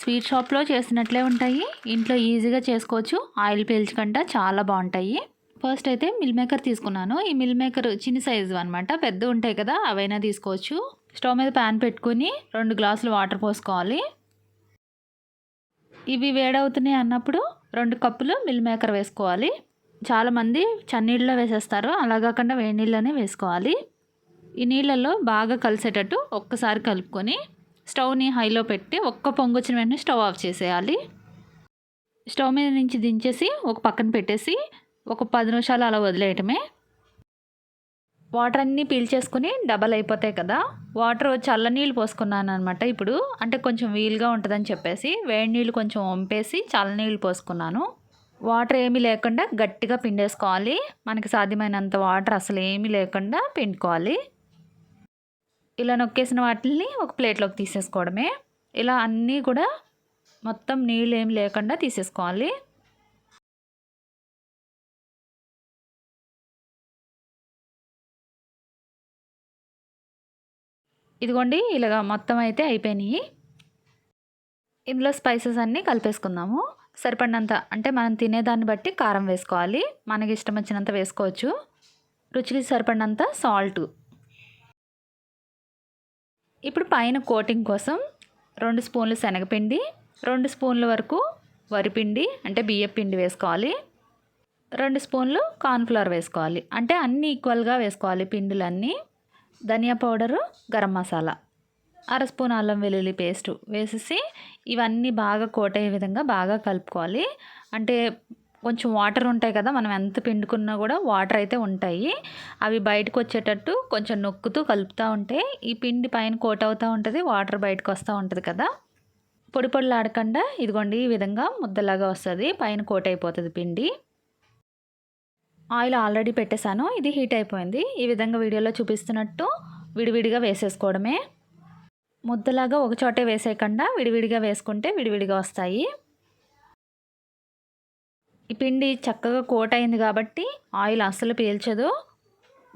Sweet షాప్లో చేసినట్లే ఉంటాయి. ఇంట్లో ఈజీగా చేసుకోవచ్చు. ఆయిల్ పీల్చకుండా చాలా బాగుంటాయి. ఫస్ట్ అయితే మిల్ మేకర్ తీసుకున్నాను. ఈ మిల్ మేకర్ చిన్న సైజు అనమాట పెద్ద ఉంటాయి కదా అవైనా తీసుకోవచ్చు. స్టవ్ మీద ప్యాన్ పెట్టుకుని రెండు గ్లాసులు వాటర్ పోసుకోవాలి. ఇవి వేడవుతున్నాయి అన్నప్పుడు రెండు కప్పులు మిల్ మేకర్ వేసుకోవాలి. చాలామంది చన్నీళ్ళలో వేసేస్తారు. అలా కాకుండా వేడి నీళ్ళనే వేసుకోవాలి. ఈ నీళ్ళల్లో బాగా కలిసేటట్టు ఒక్కసారి కలుపుకొని స్టవ్ని హైలో పెట్టి ఒక్క పొంగు వచ్చిన వెంటనే స్టవ్ ఆఫ్ చేసేయాలి. స్టవ్ మీద నుంచి దించేసి ఒక పక్కన పెట్టేసి ఒక పది నిమిషాలు అలా వదిలేయటమే. వాటర్ అన్నీ పీల్చేసుకుని డబల్ అయిపోతాయి కదా. వాటర్ చల్ల నీళ్ళు పోసుకున్నాను అనమాట ఇప్పుడు. అంటే కొంచెం వీలుగా ఉంటుందని చెప్పేసి వేడి నీళ్ళు కొంచెం వంపేసి చల్ల నీళ్ళు పోసుకున్నాను. వాటర్ ఏమీ లేకుండా గట్టిగా పిండేసుకోవాలి. మనకి సాధ్యమైనంత వాటర్ అసలు ఏమీ లేకుండా పిండుకోవాలి. ఇలా నొక్కేసిన వాటిని ఒక ప్లేట్లోకి తీసేసుకోవడమే. ఇలా అన్నీ కూడా మొత్తం నీళ్ళు ఏమి లేకుండా తీసేసుకోవాలి. ఇదిగోండి ఇలాగా మొత్తం అయితే అయిపోయినాయి. ఇందులో స్పైసెస్ అన్నీ కలిపేసుకుందాము. సరిపడినంత అంటే మనం తినేదాన్ని బట్టి కారం వేసుకోవాలి. మనకి ఇష్టం వచ్చినంత వేసుకోవచ్చు. రుచికి సరిపడినంత సాల్ట్. ఇప్పుడు పైన కోటింగ్ కోసం రెండు స్పూన్లు శనగపిండి రెండు స్పూన్ల వరకు వరిపిండి అంటే బియ్యం పిండి వేసుకోవాలి. రెండు స్పూన్లు కార్న్ఫ్లవర్ వేసుకోవాలి. అంటే అన్నీ ఈక్వల్గా వేసుకోవాలి పిండిలన్నీ. ధనియా పౌడరు గరం మసాలా. అర స్పూన్ అల్లం వెల్లుల్లి పేస్ట్ వేసేసి ఇవన్నీ బాగా కోట్ అయ్యే విధంగా బాగా కలుపుకోవాలి. అంటే కొంచెం వాటర్ ఉంటాయి కదా మనం ఎంత పిండుకున్నా కూడా వాటర్ అయితే ఉంటాయి. అవి బయటకు వచ్చేటట్టు కొంచెం నొక్కుతూ కలుపుతూ ఉంటే ఈ పిండి పైన కోట్ అవుతూ ఉంటుంది వాటర్ బయటకు వస్తూ ఉంటుంది కదా. పొడి పొడిలాడకుండా ఇదిగోండి ఈ విధంగా ముద్దలాగా వస్తుంది పైన కోట్ అయిపోతుంది పిండి. ఆయిల్ ఆల్రెడీ పెట్టేశాను ఇది హీట్ అయిపోయింది. ఈ విధంగా వీడియోలో చూపిస్తున్నట్టు విడివిడిగా వేసేసుకోవడమే. ముద్దలాగా ఒక చోటే వేసేయకుండా విడివిడిగా వేసుకుంటే విడివిడిగా వస్తాయి. ఈ పిండి చక్కగా కోట్ అయింది కాబట్టి ఆయిల్ అస్సలు పీల్చదు.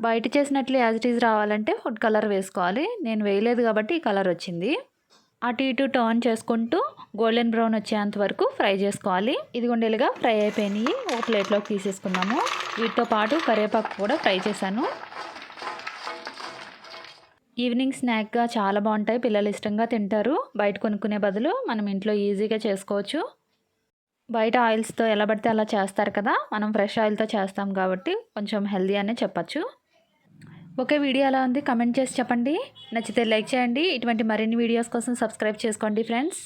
బయట చేసినట్లు యాజ్ ఇట్ ఈజ్ రావాలంటే ఫుడ్ కలర్ వేసుకోవాలి. నేను వేయలేదు కాబట్టి ఈ కలర్ వచ్చింది. అటు ఇటు టర్న్ చేసుకుంటూ గోల్డెన్ బ్రౌన్ వచ్చేంత వరకు ఫ్రై చేసుకోవాలి. ఇదిగొండేలుగా ఫ్రై అయిపోయినాయి. ఒక ప్లేట్లోకి తీసేసుకున్నాము. వీటితో పాటు కరివేపాకు కూడా ఫ్రై చేశాను. ఈవినింగ్ స్నాక్గా చాలా బాగుంటాయి. పిల్లలు ఇష్టంగా తింటారు. బయట కొనుక్కునే బదులు మనం ఇంట్లో ఈజీగా చేసుకోవచ్చు. బయట ఆయిల్స్తో ఎలా పడితే అలా చేస్తారు కదా మనం ఫ్రెష్ ఆయిల్తో చేస్తాం కాబట్టి కొంచెం హెల్దీ అనే చెప్పచ్చు. ఓకే వీడియో ఎలా ఉంది? కమెంట్ చేసి చెప్పండి. నచ్చితే లైక్ చేయండి. ఇటువంటి మరిన్ని వీడియోస్ కోసం సబ్స్క్రైబ్ చేసుకోండి ఫ్రెండ్స్.